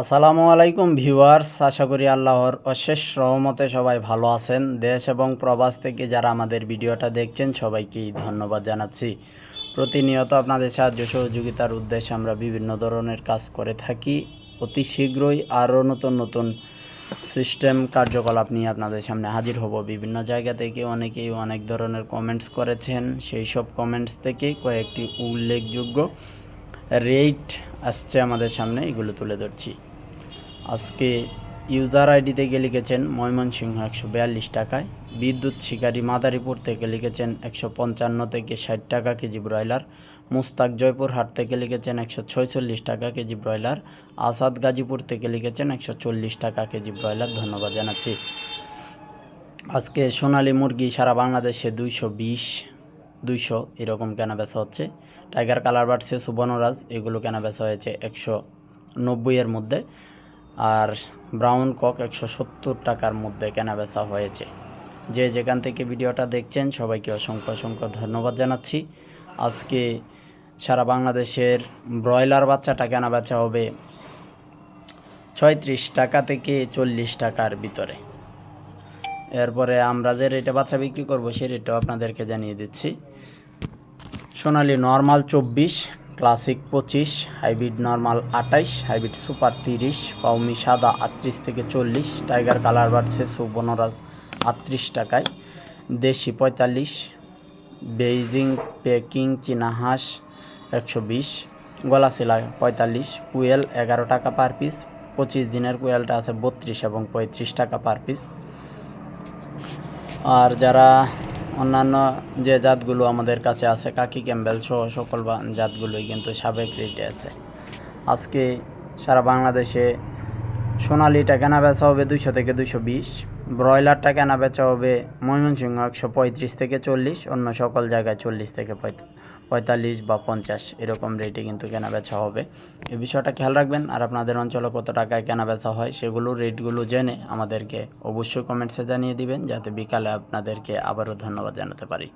আসসালামু আলাইকুম ভিউয়ার্স, আশা করি আল্লাহর অশেষ রহমতে সবাই ভালো আছেন। দেশ এবং প্রবাস থেকে যারা আমাদের ভিডিওটা দেখছেন সবাইকেই ধন্যবাদ জানাচ্ছি। প্রতিনিয়ত আপনাদের সাহায্য সহযোগিতার উদ্দেশ্যে আমরা বিভিন্ন ধরনের কাজ করে থাকি। অতি শীঘ্রই আরও নতুন নতুন সিস্টেম কার্যকলাপ নিয়ে আপনাদের সামনে হাজির হব। বিভিন্ন জায়গা থেকে অনেকেই অনেক ধরনের কমেন্টস করেছেন। সেই সব কমেন্টস থেকেই কয়েকটি উল্লেখযোগ্য রেট আসছে আমাদের সামনে, এগুলো তুলে ধরছি। আজকে ইউজার আইডিতে গিয়ে লিখেছেন ময়মনসিংহ একশো বিয়াল্লিশ টাকায়, বিদ্যুৎ শিকারী মাদারীপুর থেকে লিখেছেন একশো পঞ্চান্ন থেকে ষাট টাকা কেজি ব্রয়লার, মুস্তাক জয়পুর জয়পুরহাট থেকে লিখেছেন একশো ছয়চল্লিশ টাকা কেজি ব্রয়লার, আসাদ গাজীপুর থেকে লিখেছেন একশো চল্লিশ টাকা কেজি ব্রয়লার। ধন্যবাদ জানাচ্ছি। আজকে সোনালী মুরগি সারা বাংলাদেশে দুইশো বিশ দুইশো এরকম কেনা বেচা হচ্ছে। টাইগার, কালার বাড়ছে সুবর্ণরাজ এগুলো কেনা বেচা হয়েছে একশো নব্বইয়ের মধ্যে। আর ব্রাউন কক একশো সত্তর টাকার মধ্যে কেনা বেচা হয়েছে। যে যেখান থেকে ভিডিওটা দেখছেন, সবাইকে অসংখ্য অসংখ্য ধন্যবাদ জানাচ্ছি। আজকে সারা বাংলাদেশের ব্রয়লার বাচ্চাটা কেনা বেচা হবে ছয়ত্রিশ টাকা থেকে চল্লিশ টাকার ভিতরে। এরপরে আমরা যে রেটে বাচ্চা বিক্রি করব সেই রেটটাও আপনাদেরকে জানিয়ে দিচ্ছি। সোনালি নর্মাল চব্বিশ ক্লাসিক পঁচিশ হাইব্রিড নর্মাল আটাইশ হাইব্রিড সুপার তিরিশ পাউমি সাদা আটত্রিশ থেকে চল্লিশ টাইগার কালার বাড়ছে সুবর্ণরাজ আটত্রিশ টাকায়, দেশি পঁয়তাল্লিশ বেইজিং পেকিং চীনা হাঁস একশো বিশ গলা গলাশিলা পঁয়তাল্লিশ কুয়েল এগারো টাকা পার পিস পঁচিশ দিনের কুয়েলটা আছে বত্রিশ এবং পঁয়ত্রিশ টাকা পার পিস আর যারা অন্যান্য যে জাতগুলো আমাদের কাছে আছে, কাকি ক্যাম্বেল সহ সকল জাতগুলোই কিন্তু সাবেক রেটে আছে। আজকে সারা বাংলাদেশে সোনালিটা কেনা বেচা হবে দুইশো থেকে দুইশো বিশ। ব্রয়লারটা কেনা বেচা হবে ময়মনসিংহ একশো পঁয়ত্রিশ থেকে চল্লিশ, অন্য সকল জায়গায় চল্লিশ থেকে পঁয়ত- পঁয়তাল্লিশ বা পঞ্চাশ এরকম রেটে কিন্তু কেনা বেচা হবে। এই বিষয়টা খেয়াল রাখবেন, আর আপনাদের অঞ্চলে কত টাকায় কেনা বেচা হয় সেগুলো রেটগুলো জেনে আমাদেরকে অবশ্যই কমেন্টসে জানিয়ে দিবেন, যাতে বিকালে আপনাদেরকে আবারও ধন্যবাদ জানাতে পারি।